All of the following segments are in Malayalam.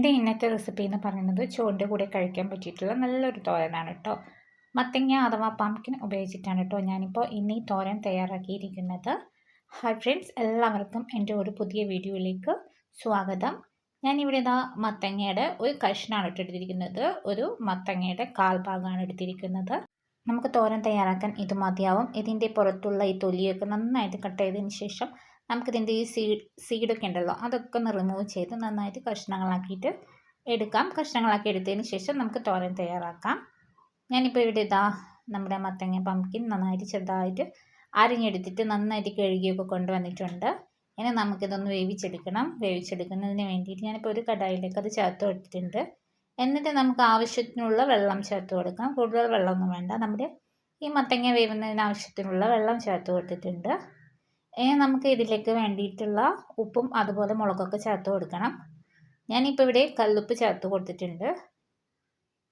എന്റെ ഇന്നത്തെ റെസിപ്പി എന്ന് പറയുന്നത് ചോറിന്റെ കൂടെ കഴിക്കാൻ പറ്റിയിട്ടുള്ള നല്ലൊരു തോരനാണ് കേട്ടോ മത്തങ്ങ അഥവാ പംകിൻ ഉപയോഗിച്ചിട്ടാണ് കേട്ടോ ഞാനിപ്പോൾ ഇന്ന് ഈ തോരൻ തയ്യാറാക്കിയിരിക്കുന്നത്. ഹായ് ഫ്രണ്ട്സ് എല്ലാവർക്കും എന്റെ ഒരു പുതിയ വീഡിയോയിലേക്ക് സ്വാഗതം. ഞാനിവിടെ ഇതാ മത്തങ്ങയുടെ ഒരു കഷ്ണാണ് ഇട്ടെടുത്തിരിക്കുന്നത് ഒരു മത്തങ്ങയുടെ കാൽഭാഗമാണ് എടുത്തിരിക്കുന്നത്. നമുക്ക് തോരൻ തയ്യാറാക്കാൻ ഇത് മതിയാവും. ഇതിന്റെ പുറത്തുള്ള ഈ തൊലിയൊക്കെ നന്നായിട്ട് കട്ട് ചെയ്തതിന് ശേഷം നമുക്കിതിന്റെ ഈ സീഡ് സീഡൊക്കെ ഉണ്ടല്ലോ അതൊക്കെ ഒന്ന് റിമൂവ് ചെയ്ത് നന്നായിട്ട് കഷ്ണങ്ങളാക്കിയിട്ട് എടുക്കാം. കഷ്ണങ്ങളാക്കി എടുത്തതിന് ശേഷം നമുക്ക് തോരൻ തയ്യാറാക്കാം. ഞാനിപ്പോൾ ഇവിടെ ഇതാ നമ്മുടെ മത്തങ്ങ പംകിൻ നന്നായിട്ട് ചെറുതായിട്ട് അരിഞ്ഞെടുത്തിട്ട് നന്നായിട്ട് കഴുകിയൊക്കെ കൊണ്ടുവന്നിട്ടുണ്ട്. ഇനി നമുക്കിതൊന്ന് വേവിച്ചെടുക്കണം. വേവിച്ചെടുക്കുന്നതിന് വേണ്ടിയിട്ട് ഞാനിപ്പോൾ ഒരു കടായിലേക്ക് അത് ചേർത്ത് കൊടുത്തിട്ടുണ്ട്. എന്നിട്ട് നമുക്ക് ആവശ്യത്തിനുള്ള വെള്ളം ചേർത്ത് കൊടുക്കാം കൂടുതൽ വെള്ളമൊന്നും വേണ്ട. നമ്മുടെ ഈ മത്തങ്ങ വേവുന്നതിന് ആവശ്യത്തിനുള്ള വെള്ളം ചേർത്ത് കൊടുത്തിട്ടുണ്ട്. നമുക്ക് ഇതിലേക്ക് വേണ്ടിയിട്ടുള്ള ഉപ്പും അതുപോലെ മുളകൊക്കെ ചേർത്ത് കൊടുക്കണം. ഞാനിപ്പോൾ ഇവിടെ കല്ലുപ്പ് ചേർത്ത് കൊടുത്തിട്ടുണ്ട്.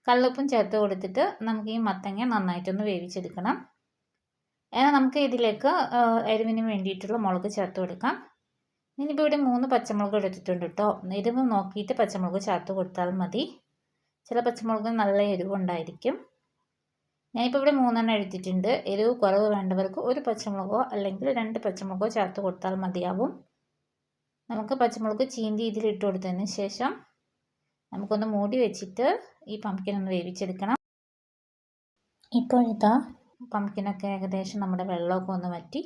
കല്ലുപ്പും ചേർത്ത് കൊടുത്തിട്ട് നമുക്ക് ഈ മത്തങ്ങ നന്നായിട്ടൊന്ന് വേവിച്ചെടുക്കണം. എന്നാൽ നമുക്ക് ഇതിലേക്ക് എരിവിന് വേണ്ടിയിട്ടുള്ള മുളക് ചേർത്ത് കൊടുക്കാം. ഇനിയിപ്പോൾ ഇവിടെ മൂന്ന് പച്ചമുളക് എടുത്തിട്ടുണ്ട് കേട്ടോ എരിവ് നോക്കിയിട്ട് പച്ചമുളക് ചേർത്ത് കൊടുത്താൽ മതി. ചില പച്ചമുളക് നല്ല എരിവുണ്ടായിരിക്കും. ഞാനിപ്പോൾ ഇവിടെ മൂന്നെണ്ണം എടുത്തിട്ടുണ്ട് എരിവ് കുറവ് വേണ്ടവർക്ക് ഒരു പച്ചമുളകോ അല്ലെങ്കിൽ രണ്ട് പച്ചമുളകോ ചേർത്ത് കൊടുത്താൽ മതിയാവും. നമുക്ക് പച്ചമുളക് ചീന്തി ഇതിൽ ഇട്ട് കൊടുത്തതിന് ശേഷം നമുക്കൊന്ന് മൂടി വെച്ചിട്ട് ഈ പംകിൻ ഒന്ന് വേവിച്ചെടുക്കണം. ഇപ്പോഴത്തെ ഇതാ പംകിനൊക്കെ ഏകദേശം നമ്മുടെ വെള്ളമൊക്കെ ഒന്ന് വറ്റി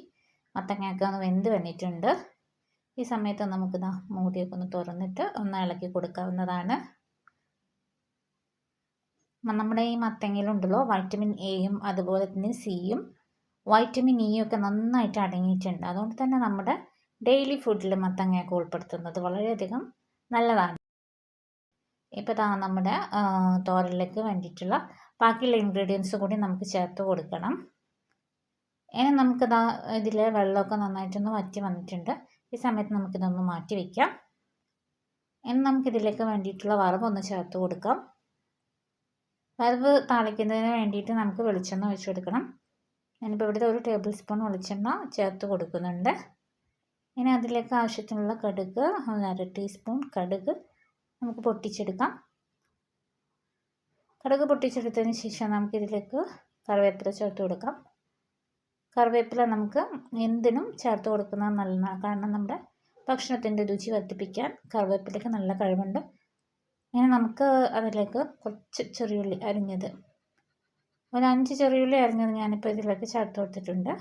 മത്തങ്ങയൊക്കെ ഒന്ന് വെന്ത് വന്നിട്ടുണ്ട്. ഈ സമയത്ത് നമുക്കിതാ മൂടിയൊക്കെ ഒന്ന് തുറന്നിട്ട് ഒന്ന് ഇളക്കി കൊടുക്കാവുന്നതാണ്. നമ്മുടെ ഈ മത്തങ്ങയിലുണ്ടല്ലോ വൈറ്റമിൻ എയും അതുപോലെ തന്നെ സിയും വൈറ്റമിൻ ഇയും ഒക്കെ നന്നായിട്ട് അടങ്ങിയിട്ടുണ്ട്. അതുകൊണ്ട് തന്നെ നമ്മുടെ ഡെയിലി ഫുഡിൽ മത്തങ്ങയൊക്കെ ഉൾപ്പെടുത്തുന്നത് വളരെയധികം നല്ലതാണ്. ഇപ്പോൾ താ നമ്മുടെ തോരലിലേക്ക് വേണ്ടിയിട്ടുള്ള ബാക്കിയുള്ള ഇൻഗ്രീഡിയൻസ് കൂടി നമുക്ക് ചേർത്ത് കൊടുക്കണം. ഇനി നമുക്കിതാ ഇതിൽ വെള്ളമൊക്കെ നന്നായിട്ടൊന്ന് വറ്റി വന്നിട്ടുണ്ട്. ഈ സമയത്ത് നമുക്കിതൊന്ന് മാറ്റി വയ്ക്കാം ഇനി നമുക്കിതിലേക്ക് വേണ്ടിയിട്ടുള്ള വറവൊന്ന് ചേർത്ത് കൊടുക്കാം. വറവ് താളിക്കുന്നതിന് വേണ്ടിയിട്ട് നമുക്ക് വെളിച്ചെണ്ണ ഒഴിച്ചു കൊടുക്കണം ഞാനിപ്പോൾ ഇവിടുത്തെ ഒരു ടേബിൾ സ്പൂൺ വെളിച്ചെണ്ണ ചേർത്ത് കൊടുക്കുന്നുണ്ട്. ഇനി അതിലേക്ക് ആവശ്യത്തിനുള്ള കടുക് അര ടീസ്പൂൺ കടുക് നമുക്ക് പൊട്ടിച്ചെടുക്കാം. കടുക് പൊട്ടിച്ചെടുത്തതിന് ശേഷം നമുക്കിതിലേക്ക് കറിവേപ്പില ചേർത്ത് കൊടുക്കാം. കറിവേപ്പില നമുക്ക് എന്തിനും ചേർത്ത് കൊടുക്കുന്നത് നല്ലതാണ്. കാരണം നമ്മുടെ ഭക്ഷണത്തിന്റെ രുചി വർദ്ധിപ്പിക്കാൻ കറിവേപ്പിലയ്ക്ക് നല്ല കഴിവുണ്ട്. ഇനി നമുക്ക് അതിലേക്ക് കുറച്ച് ചെറിയുള്ളി അരിഞ്ഞത്. ഒരു അഞ്ച് ചെറിയുള്ളി അരിഞ്ഞത് ഞാനിപ്പോൾ ഇതിലേക്ക് ചേർത്ത് കൊടുത്തിട്ടുണ്ട്.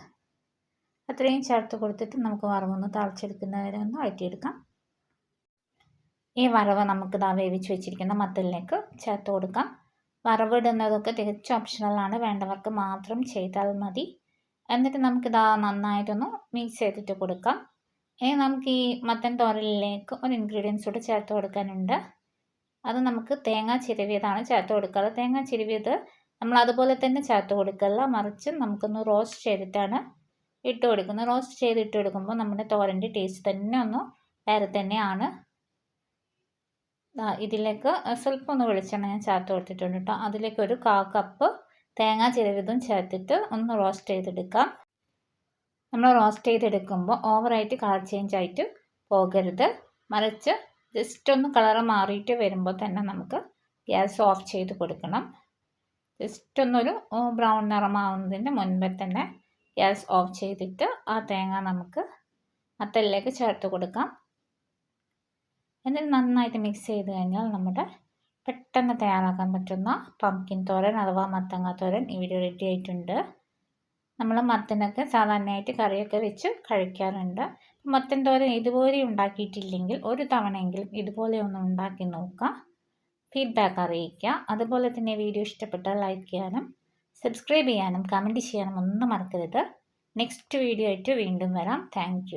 അത്രയും ചേർത്ത് കൊടുത്തിട്ട് നമുക്ക് വറവൊന്ന് താളിച്ചെടുക്കുന്ന ഒന്ന് വഴറ്റിയെടുക്കാം. ഈ വറവ് നമുക്ക് ഇതാ വേവിച്ച് വെച്ചിരിക്കുന്ന മത്തലിലേക്ക് ചേർത്ത് കൊടുക്കാം. വറവ് ഇടുന്നതൊക്കെ തികച്ചും ഓപ്ഷണലാണ് വേണ്ടവർക്ക് മാത്രം ചെയ്താൽ മതി. എന്നിട്ട് നമുക്കിതാ നന്നായിട്ടൊന്ന് മിക്സ് ചെയ്തിട്ട് കൊടുക്കാം. ഇനി നമുക്ക് ഈ മത്തൻ തോരലിലേക്ക് ഒരു ഇൻഗ്രീഡിയൻസ് കൂടെ ചേർത്ത് കൊടുക്കാനുണ്ട്. അത് നമുക്ക് തേങ്ങ ചിരവിയതാണ് ചേർത്ത് കൊടുക്കുക തേങ്ങ ചിരവിയത് നമ്മൾ അതുപോലെ തന്നെ ചേർത്ത് കൊടുക്കല്ല മറിച്ച് നമുക്കൊന്ന് റോസ്റ്റ് ചെയ്തിട്ടാണ് ഇട്ട് കൊടുക്കുന്നത്. റോസ്റ്റ് ചെയ്ത് ഇട്ട് കൊടുക്കുമ്പോൾ നമ്മുടെ തോരന്റെ ടേസ്റ്റ് തന്നെ ഒന്ന് വേറെ തന്നെയാണ്. ഇതിലേക്ക് സ്വല്പം ഒന്ന് വെളിച്ചെണ്ണ ഞാൻ ചേർത്ത് കൊടുത്തിട്ടുണ്ട് കേട്ടോ. അതിലേക്ക് ഒരു കാ കപ്പ് തേങ്ങ ചിരവിതും ചേർത്തിട്ട് ഒന്ന് റോസ്റ്റ് ചെയ്തെടുക്കാം. നമ്മൾ റോസ്റ്റ് ചെയ്തെടുക്കുമ്പോൾ ഓവറായിട്ട് കളർ ചേഞ്ച് ആയിട്ട് പോകരുത്. മറിച്ച് ജസ്റ്റ് ഒന്ന് കളർ മാറിയിട്ട് വരുമ്പോൾ തന്നെ നമുക്ക് ഗ്യാസ് ഓഫ് ചെയ്ത് കൊടുക്കണം. ജസ്റ്റ് ഒന്നൊരു ബ്രൗൺ നിറമാവുന്നതിന് മുൻപേ തന്നെ ഗ്യാസ് ഓഫ് ചെയ്തിട്ട് ആ തേങ്ങ നമുക്ക് അത്തലിലേക്ക് ചേർത്ത് കൊടുക്കാം. എന്നിട്ട് നന്നായിട്ട് മിക്സ് ചെയ്ത് കഴിഞ്ഞാൽ നമ്മുടെ പെട്ടെന്ന് തയ്യാറാക്കാൻ പറ്റുന്ന പംകിൻ തോരൻ അഥവാ മത്തങ്ങ തോരൻ ഇവിടെ റെഡി ആയിട്ടുണ്ട്. നമ്മൾ മത്തനൊക്കെ സാധാരണയായിട്ട് കറിയൊക്കെ വെച്ച് കഴിക്കാറുണ്ട്. മത്തൻ തോരൻ ഇതുപോലെ ഉണ്ടാക്കിയിട്ടില്ലെങ്കിൽ ഒരു തവണയെങ്കിലും ഇതുപോലെ ഒന്ന് ഉണ്ടാക്കി നോക്കുക ഫീഡ്ബാക്ക് അറിയിക്കുക. അതുപോലെ തന്നെ വീഡിയോ ഇഷ്ടപ്പെട്ടാൽ ലൈക്ക് ചെയ്യാനും സബ്സ്ക്രൈബ് ചെയ്യാനും കമന്റ് ചെയ്യാനും ഒന്നും മറക്കരുത്. നെക്സ്റ്റ് വീഡിയോ ആയിട്ട് വീണ്ടും വരാം. താങ്ക്